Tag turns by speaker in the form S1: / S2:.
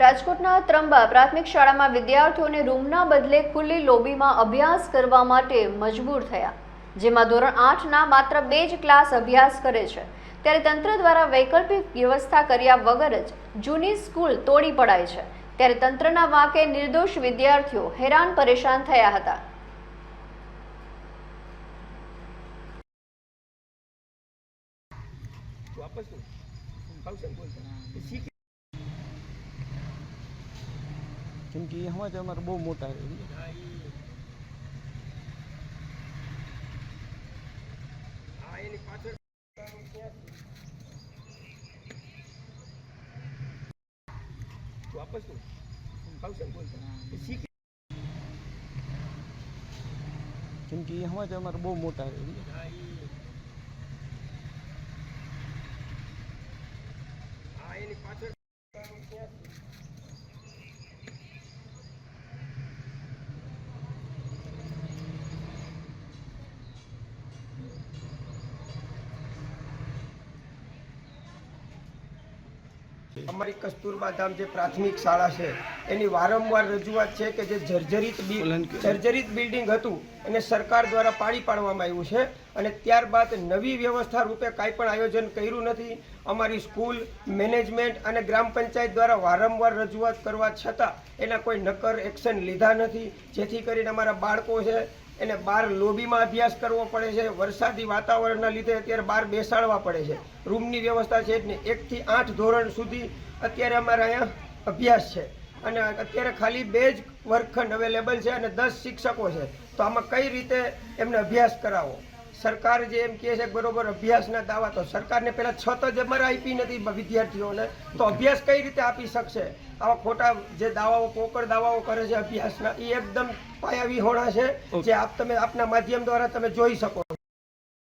S1: રાજકોટના ત્રંબા પ્રાથમિક શાળામાં વિદ્યાર્થીઓને રૂમના બદલે ખુલ્લી લોબીમાં અભ્યાસ કરવા માટે મજબૂર થયા. જેમાં ધોરણ આઠના માત્ર બે જ ક્લાસ અભ્યાસ કરે છે. ત્યારે તંત્ર દ્વારા વૈકલ્પિક વ્યવસ્થા કર્યા વગર જ જૂની સ્કૂલ તોડી પડાય છે. ત્યારે તંત્રના વાંકે નિર્દોષ વિદ્યાર્થીઓ હેરાન પરેશાન થયા હતા
S2: તું ફંક્શન બોલતા શીખ
S3: કેમ કે એ સમાજ અમારે બહુ મોટા
S2: વાપસ શીખ
S3: કેમ કે એ સમાજ અમારે બહુ મોટા છે
S2: આ એની પાછળ અમારી કસ્તુરબા ધામ જે પ્રાથમિક શાળા છે એની વારંવાર રજૂઆત છે કે જે જર્જરિત જર્જરિત બિલ્ડિંગ હતું એને સરકાર દ્વારા પાડી પાડવામાં આવ્યું છે અને ત્યારબાદ નવી વ્યવસ્થા રૂપે કાંઈ પણ આયોજન કર્યું નથી. અમારી સ્કૂલ મેનેજમેન્ટ અને ગ્રામ પંચાયત દ્વારા વારંવાર રજૂઆત કરવા છતાં એના કોઈ નક્કર એક્શન લીધા નથી. જેથી કરીને અમારા બાળકો છે એને બહાર લોબીમાં અભ્યાસ કરવો પડે છે, વરસાદી વાતાવરણના લીધે અત્યારે બહાર બેસાડવા પડે છે. રૂમની વ્યવસ્થા છે જ નહીં એકથી આઠ ધોરણ સુધી અત્યારે અમારા અહીંયા અભ્યાસ છે. અને અત્યારે ખાલી બે જ વર્ગખંડ અવેલેબલ છે અને દસ શિક્ષકો છે. તો આમાં કઈ રીતે એમને અભ્યાસ કરાવો? સરકાર જે એમ કહે છે કે બરોબર અભ્યાસના દાવા તો સરકારને પહેલા છત જ અમારે આપી નથી વિદ્યાર્થીઓને. તો અભ્યાસ કઈ રીતે આપી શકશે? આવા ખોટા જે દાવાઓ પોકર દાવાઓ કરે છે અભ્યાસના એ એકદમ પાયા વિહોણા છે જે આપ તમે આપના માધ્યમ દ્વારા તમે જોઈ શકો. છો